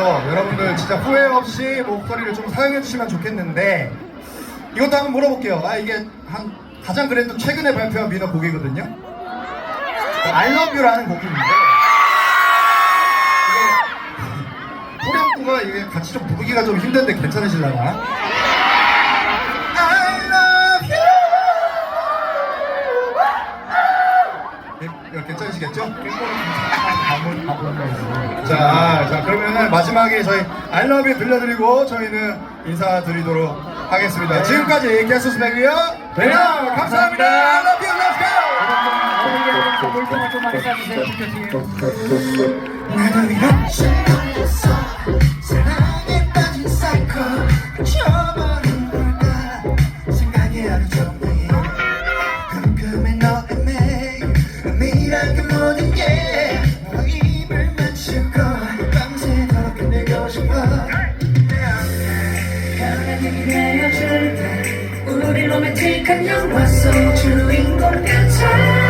그래서 여러분들 진짜 후회 없이 목소리를 좀 사용해 주시면 좋겠는데 이것도 한번 물어볼게요. 아 이게 한 가장 그래도 최근에 발표한 미너 곡이거든요. I Love You라는 곡인데 이게 후렴구가 이게 같이 좀 부르기가 좀 힘든데 괜찮으실라나? I love you. 예, 이거 괜찮으시겠죠? 자, 자 그 러면 마지막에 저희 I love you 들려드리고 저희는 인사드리도록 하겠습니다. 지금까지 게스트 스백이요. 네, 감사합니다. Let's go. 물통을 좀 많이 싸주세요, 부탁드려요. 나도 이런 걸렸어 사랑에 빠진 사이코 미쳐버린 걸까 생각이 하루 종 우리 로맨틱한 영화 속 주인공 같아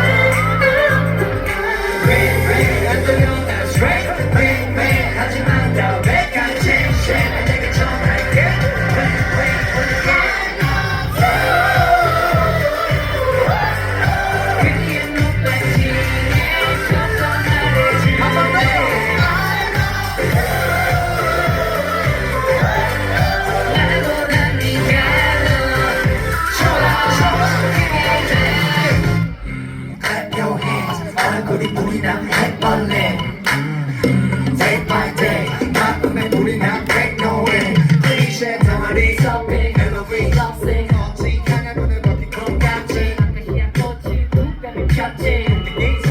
폈지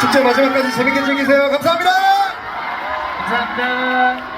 축제 마지막까지 재밌게 즐기세요 감사합니다 감사합니다.